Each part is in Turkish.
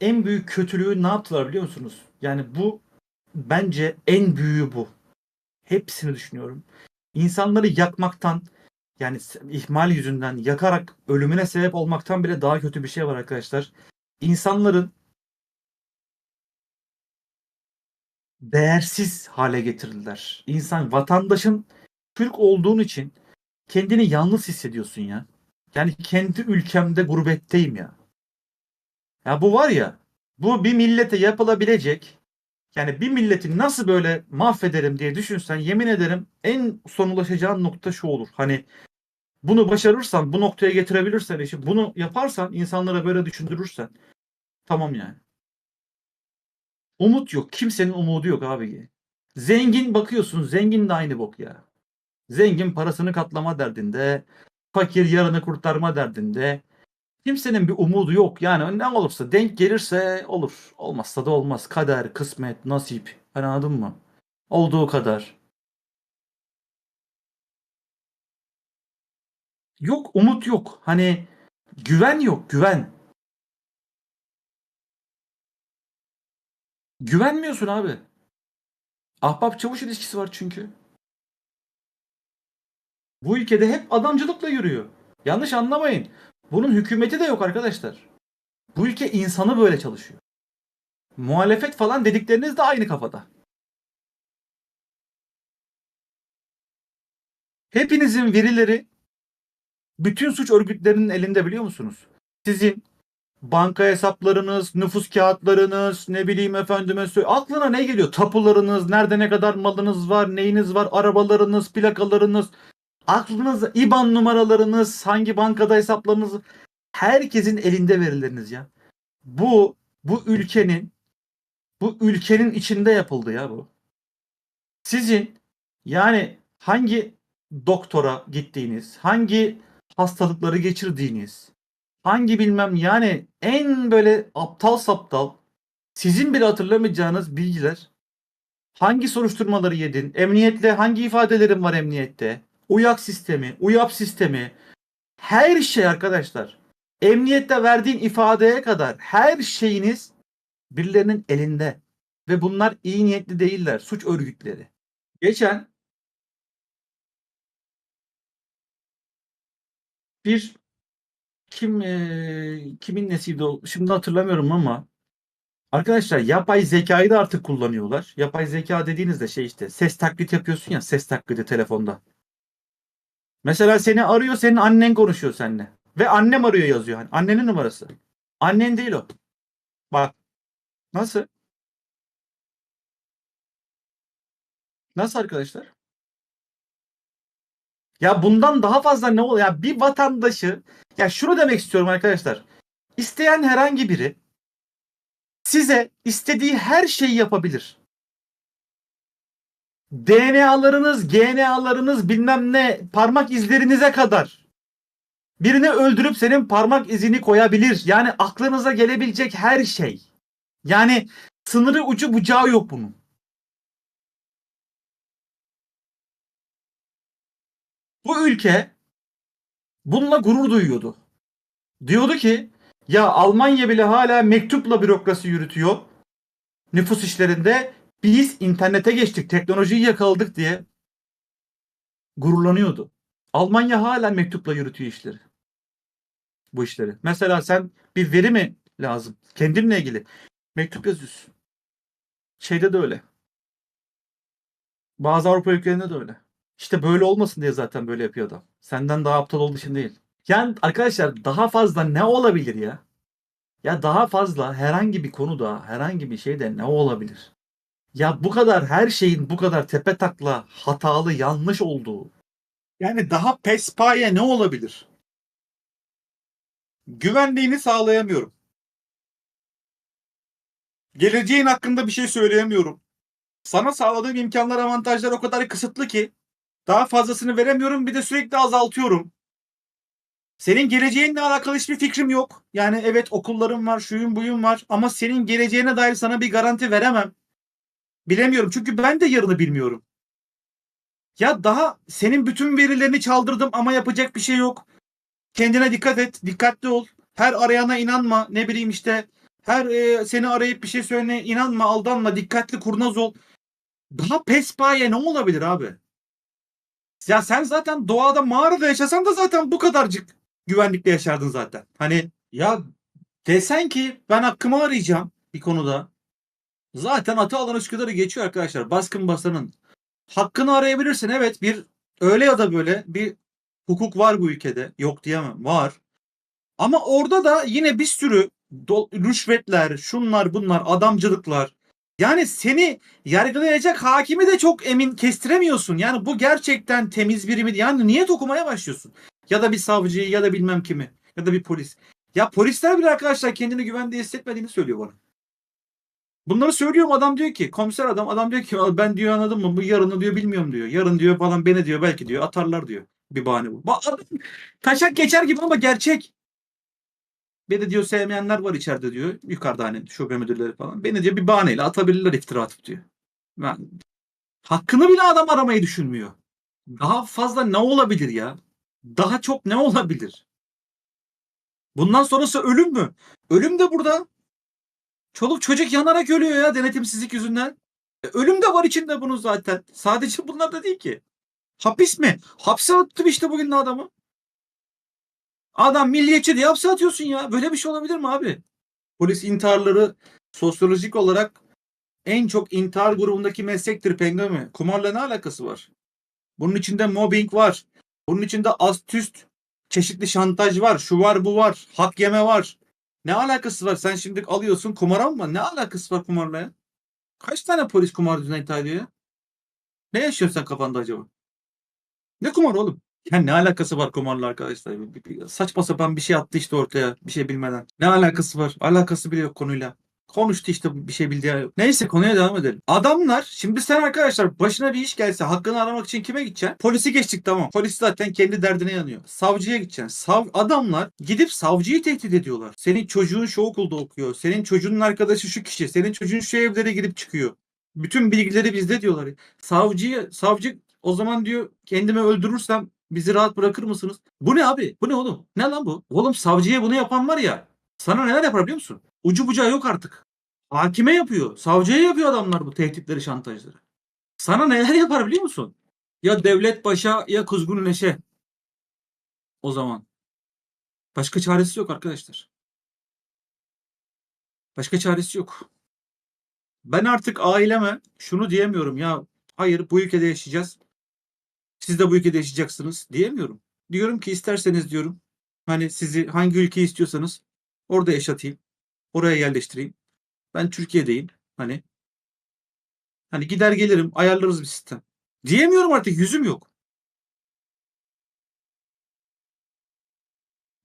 en büyük kötülüğü ne yaptılar biliyor musunuz? Yani bu bence en büyüğü bu. Hepsini düşünüyorum. İnsanları yakmaktan yani ihmal yüzünden yakarak ölümüne sebep olmaktan bile daha kötü bir şey var arkadaşlar. İnsanların değersiz hale getirdiler. İnsan vatandaşın Türk olduğun için kendini yalnız hissediyorsun ya. Yani kendi ülkemde gurbetteyim ya. Ya bu var ya bu bir millete yapılabilecek yani bir milleti nasıl böyle mahvederim diye düşünsen yemin ederim en son ulaşacağın nokta şu olur. Hani bunu başarırsan bu noktaya getirebilirsen işi bunu yaparsan insanlara böyle düşündürürsen tamam yani. Umut yok. Kimsenin umudu yok abi. Zengin bakıyorsun zengin de aynı bok ya. Zengin parasını katlama derdinde. Fakir yarını kurtarma derdinde. Kimsenin bir umudu yok. Yani ne olursa denk gelirse olur. Olmazsa da olmaz. Kader, kısmet, nasip. Anladın mı? Olduğu kadar. Yok umut yok. Hani güven yok güven. Güvenmiyorsun abi. Ahbap çavuş ilişkisi var çünkü. Bu ülkede hep adamcılıkla yürüyor. Yanlış anlamayın. Bunun hükümeti de yok arkadaşlar. Bu ülke insanı böyle çalışıyor. Muhalefet falan dedikleriniz de aynı kafada. Hepinizin verileri bütün suç örgütlerinin elinde biliyor musunuz? Sizin banka hesaplarınız, nüfus kağıtlarınız, ne bileyim efendime söyle aklına ne geliyor? Tapularınız, nerede ne kadar malınız var, neyiniz var, arabalarınız, plakalarınız, aklınızda IBAN numaralarınız, hangi bankada hesaplarınız herkesin elinde verileriniz ya. Bu bu ülkenin bu ülkenin içinde yapıldı ya bu. Sizin yani hangi doktora gittiğiniz, hangi hastalıkları geçirdiğiniz, hangi bilmem yani en böyle aptal saptal sizin bile hatırlamayacağınız bilgiler hangi soruşturmaları yedin, emniyetle hangi ifadelerin var emniyette, uyak sistemi, uyap sistemi her şey arkadaşlar emniyette verdiğin ifadeye kadar her şeyiniz birilerinin elinde ve bunlar iyi niyetli değiller suç örgütleri. Geçen bir kim eee, kimin nesiydi o şimdi hatırlamıyorum ama arkadaşlar yapay zekayı da artık kullanıyorlar. Yapay zeka dediğinizde şey işte ses taklit yapıyorsun ya ses taklidi telefonda. Mesela seni arıyor senin annen konuşuyor seninle. Ve annem arıyor yazıyor. Hani annenin numarası. Annen değil o. Bak. Nasıl? Nasıl arkadaşlar? Ya bundan daha fazla ne oluyor? Ya bir vatandaşı ya şunu demek istiyorum arkadaşlar. İsteyen herhangi biri size istediği her şeyi yapabilir. DNA'larınız, GNA'larınız bilmem ne parmak izlerinize kadar birini öldürüp senin parmak izini koyabilir. Yani aklınıza gelebilecek her şey. Yani sınırı ucu bucağı yok bunun. Bu ülke bununla gurur duyuyordu. Diyordu ki ya Almanya bile hala mektupla bürokrasi yürütüyor nüfus işlerinde. Biz internete geçtik, teknolojiyi yakaladık diye gururlanıyordu. Almanya hala mektupla yürütüyor işleri. Bu işleri. Mesela sen bir veri mi lazım? Kendinle ilgili. Mektup yazıyorsun. Şeyde de öyle. Bazı Avrupa ülkelerinde de öyle. İşte böyle olmasın diye zaten böyle yapıyor adam. Senden daha aptal olduğu için değil. Yani arkadaşlar daha fazla ne olabilir ya? Ya daha fazla herhangi bir konuda, herhangi bir şeyde ne olabilir? Ya bu kadar her şeyin bu kadar tepe takla hatalı, yanlış olduğu. Yani daha pespaye ne olabilir? Güvenliğini sağlayamıyorum. Geleceğin hakkında bir şey söyleyemiyorum. Sana sağladığım imkanlar, avantajlar o kadar kısıtlı ki daha fazlasını veremiyorum bir de sürekli azaltıyorum. Senin geleceğinle alakalı hiçbir fikrim yok. Yani evet okullarım var, şuyum buyum var ama senin geleceğine dair sana bir garanti veremem. Bilemiyorum çünkü ben de yarını bilmiyorum. Ya daha senin bütün verilerini çaldırdım ama yapacak bir şey yok. Kendine dikkat et, dikkatli ol. Her arayana inanma. Ne bileyim işte Her e, seni arayıp bir şey söylene inanma, aldanma, dikkatli kurnaz ol. Daha pespaye ne olabilir abi? Ya sen zaten doğada mağarada yaşasan da zaten bu kadarcık güvenlikle yaşardın zaten. Hani ya desen ki ben hakkımı arayacağım bir konuda. Zaten atı alan Üsküdar'ı geçiyor arkadaşlar. Baskın basanın. Hakkını arayabilirsin evet bir öyle ya da böyle bir hukuk var bu ülkede. Yok diyemem var. Ama orada da yine bir sürü rüşvetler, şunlar bunlar, adamcılıklar. Yani seni yargılayacak hakimi de çok emin kestiremiyorsun. Yani bu gerçekten temiz biri mi? Yani niye okumaya başlıyorsun? Ya da bir savcıyı ya da bilmem kimi ya da bir polis. Ya polisler bile arkadaşlar kendini güvende hissetmediğini söylüyor bana. Bunları söylüyorum adam diyor ki komiser adam adam diyor ki ben diyor anladın mı bu yarını diyor bilmiyorum diyor. Yarın diyor falan beni diyor belki diyor atarlar diyor. Bir bahane bu. Adam taşak geçer gibi ama gerçek. Beni diyor sevmeyenler var içeride diyor. Yukarıda hani şube müdürleri falan. Beni diyor bir bahaneyle atabilirler iftira atıp diyor. Ben, hakkını bile adam aramayı düşünmüyor. Daha fazla ne olabilir ya? Daha çok ne olabilir? Bundan sonrası ölüm mü? Ölüm de burada. Çoluk çocuk yanarak ölüyor ya denetimsizlik yüzünden. E, ölüm de var içinde bunun zaten. Sadece bunlar da değil ki. Hapis mi? Hapse attım işte bugün adamı. Adam milliyetçi diye hapse atıyorsun ya. Böyle bir şey olabilir mi abi? Polis intiharları sosyolojik olarak en çok intihar grubundaki meslektir Pengami. Kumarla ne alakası var? Bunun içinde mobbing var. Bunun içinde astüst, çeşitli şantaj var. Şu var bu var. Hak yeme var. Ne alakası var? Sen şimdi alıyorsun kumara mı? Ne alakası var kumarla ya? Kaç tane polis kumarcına ithal ediyor ya? Ne yaşıyorsun sen kafanda acaba? Ne kumar oğlum? Ya ne alakası var kumarla arkadaşlar? Bir- bir- Saçma sapan bir şey attı işte ortaya bir şey bilmeden. Ne alakası var? Alakası bile yok konuyla. Konuştu işte bir şey bildiği. Neyse konuya devam edelim. Adamlar şimdi sen arkadaşlar başına bir iş gelse hakkını aramak için kime gideceksin? Polisi geçtik tamam. Polis zaten kendi derdine yanıyor. Savcıya gideceksin. Sav adamlar gidip savcıyı tehdit ediyorlar. Senin çocuğun şu okulda okuyor. Senin çocuğunun arkadaşı şu kişi. Senin çocuğun şu evlere girip çıkıyor. Bütün bilgileri bizde diyorlar. Savcıyı savcı o zaman diyor kendimi öldürürsem bizi rahat bırakır mısınız? Bu ne abi? Bu ne oğlum? Ne lan bu? Oğlum savcıya bunu yapan var ya. Sana neler yapar biliyor musun? Ucu bucağı yok artık. Hakime yapıyor. Savcıya yapıyor adamlar bu tehditleri, şantajları. Sana neler yapar biliyor musun? Ya devlet başa ya kuzgun neşe. O zaman. Başka çaresi yok arkadaşlar. Başka çaresi yok. Ben artık aileme şunu diyemiyorum ya hayır bu ülkede yaşayacağız. Siz de bu ülkede yaşayacaksınız diyemiyorum. Diyorum ki isterseniz diyorum hani sizi hangi ülkeyi istiyorsanız orada yaşatayım. Oraya yerleştireyim. Ben Türkiye'deyim. Hani hani gider gelirim ayarlarız bir sistem. Diyemiyorum artık yüzüm yok.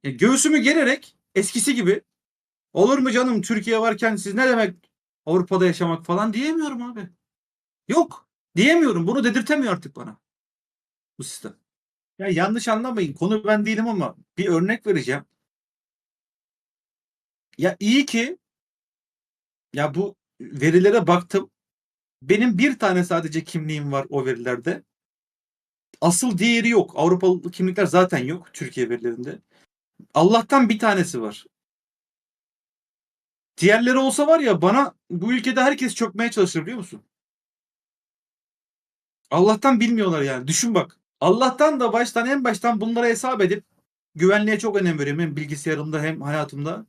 Ya göğsümü gererek eskisi gibi olur mu canım Türkiye varken siz ne demek Avrupa'da yaşamak falan diyemiyorum abi. Yok. Diyemiyorum. Bunu dedirtemiyor artık bana. Bu sistem. Ya yanlış anlamayın. Konu ben değilim ama bir örnek vereceğim. Ya iyi ki ya bu verilere baktım. Benim bir tane sadece kimliğim var o verilerde. Asıl diğeri yok. Avrupalı kimlikler zaten yok Türkiye verilerinde. Allah'tan bir tanesi var. Diğerleri olsa var ya bana bu ülkede herkes çökmeye çalışır biliyor musun? Allah'tan bilmiyorlar yani. Düşün bak. Allah'tan da baştan en baştan bunlara hesap edip güvenliğe çok önem veriyorum. Hem bilgisayarımda hem hayatımda.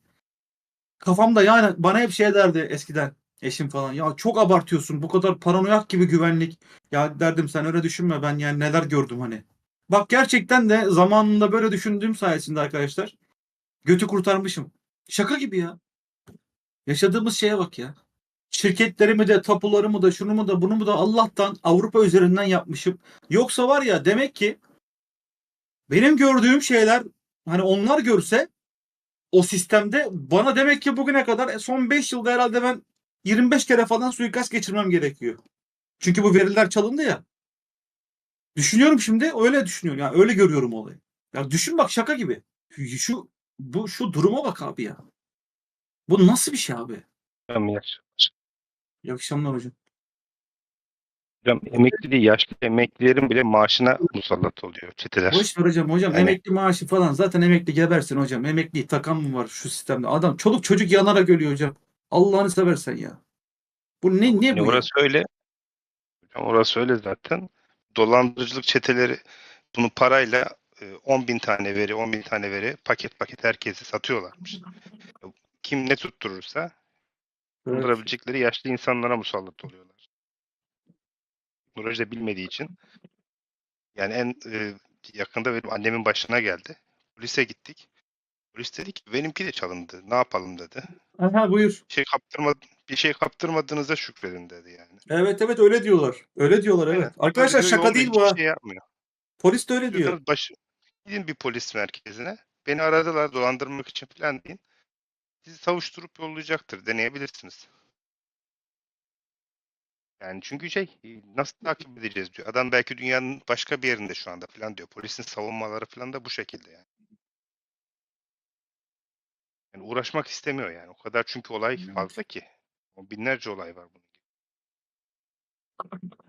Kafamda yani bana hep şey derdi eskiden eşim falan. Ya çok abartıyorsun bu kadar paranoyak gibi güvenlik. Ya derdim sen öyle düşünme ben yani neler gördüm hani. Bak gerçekten de zamanında böyle düşündüğüm sayesinde arkadaşlar götü kurtarmışım. Şaka gibi ya. Yaşadığımız şeye bak ya. Şirketlerimi de, tapularımı da, şunu mu da, bunu mu da Allah'tan Avrupa üzerinden yapmışım. Yoksa var ya demek ki benim gördüğüm şeyler hani onlar görse o sistemde bana demek ki bugüne kadar son 5 yılda herhalde ben 25 kere falan suikast geçirmem gerekiyor. Çünkü bu veriler çalındı ya. Düşünüyorum şimdi öyle düşünüyorum. Yani öyle görüyorum olayı. Ya düşün bak şaka gibi. Şu bu şu duruma bak abi ya. Bu nasıl bir şey abi? Tamam iyi akşamlar. İyi akşamlar hocam. Hocam emekli değil, yaşlı emeklilerin bile maaşına musallat oluyor çeteler. Boş ver hocam hocam Yani- emekli maaşı falan zaten emekli gebersin hocam. Emekli takan mı var şu sistemde? Adam çoluk çocuk yanarak ölüyor hocam. Allah'ını seversen ya. Bu ne ne Yani bu? ya? orası öyle. Hocam orası öyle zaten. Dolandırıcılık çeteleri bunu parayla e, 10 bin tane veri, 10 bin tane veri paket paket herkese satıyorlarmış. Kim ne tutturursa Evet. kullandırabilecekleri yaşlı insanlara musallat oluyorlar. Teknoloji de bilmediği için yani en e, yakında benim annemin başına geldi. Polise gittik. Polis dedi ki benimki de çalındı. Ne yapalım dedi. Aha buyur. Bir şey kaptırma bir şey kaptırmadığınızda şükredin dedi yani. Evet evet öyle diyorlar. Öyle diyorlar evet. Aynen. Arkadaşlar Böyle şaka değil bu ha. Şey yapmıyor. Polis de öyle diyor. Baş, gidin bir polis merkezine. Beni aradılar dolandırmak için falan deyin. Sizi savuşturup yollayacaktır. Deneyebilirsiniz. Yani çünkü şey e, nasıl takip edeceğiz diyor. Adam belki dünyanın başka bir yerinde şu anda falan diyor. Polisin savunmaları falan da bu şekilde yani. Yani uğraşmak istemiyor yani. O kadar çünkü olay fazla ki. O binlerce olay var bunun.